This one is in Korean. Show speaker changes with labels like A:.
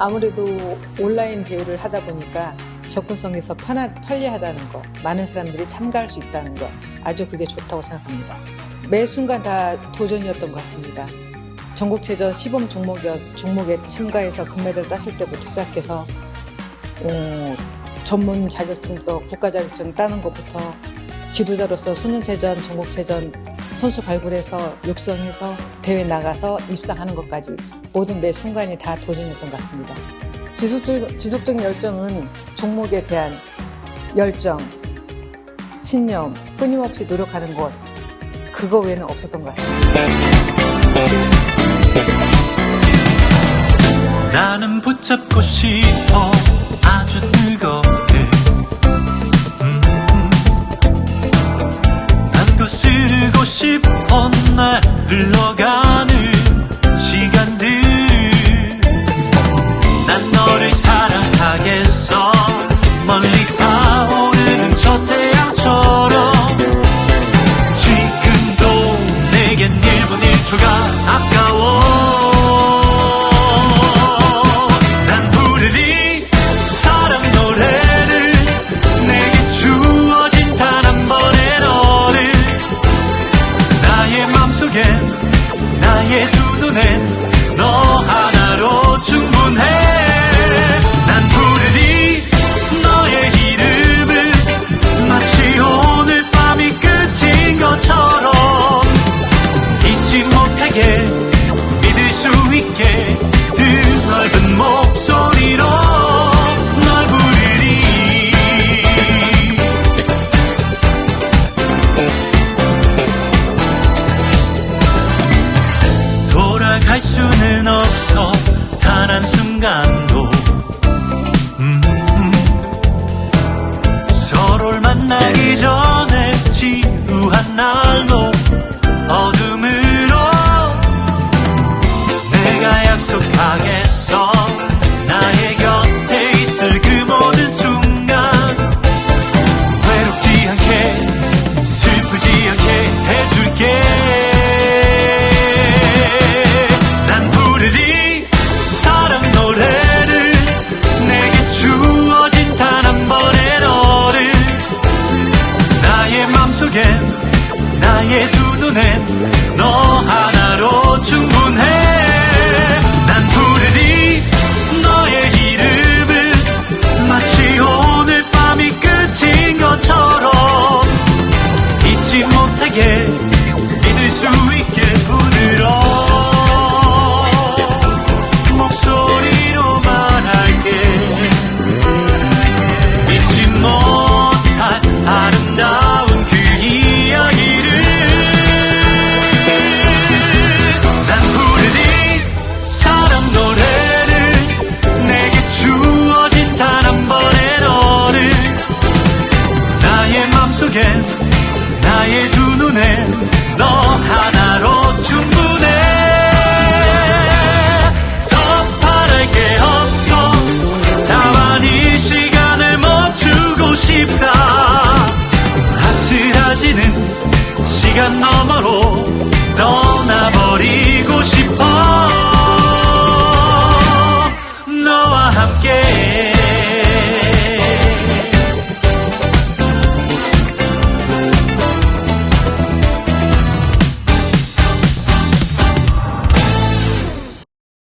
A: 아무래도 온라인 대우를 하다 보니까 접근성에서 편하, 편리하다는 거, 많은 사람들이 참가할 수 있다는 거, 아주 그게 좋다고 생각합니다. 매 순간 다 도전이었던 것 같습니다. 전국체전 시범 종목에, 종목에 참가해서 금메달 땄을 때부터 시작해서 어, 전문 자격증도 국가 자격증 따는 것부터 지도자로서 소년체전, 전국체전 선수 발굴해서 육성해서 대회 나가서 입상하는 것까지 모든 매 순간이 다 도전이었던 것 같습니다. 지속적, 지속적 열정은 종목에 대한 열정, 신념, 끊임없이 노력하는 것, 그거 외에는 없었던 것 같습니다.
B: 나는 붙잡고 싶어 아주 흘러가는 시간들을 난 너를 사랑하겠어. 멀리 타오르는 저 태양처럼. 지금도 내겐 1분 1초가 아까워 나의 두 눈엔 너 없어. 단 한 순간도. 음, 서로를 만나기 지루한 날 나의 두 눈엔 너 하나 黙ろう。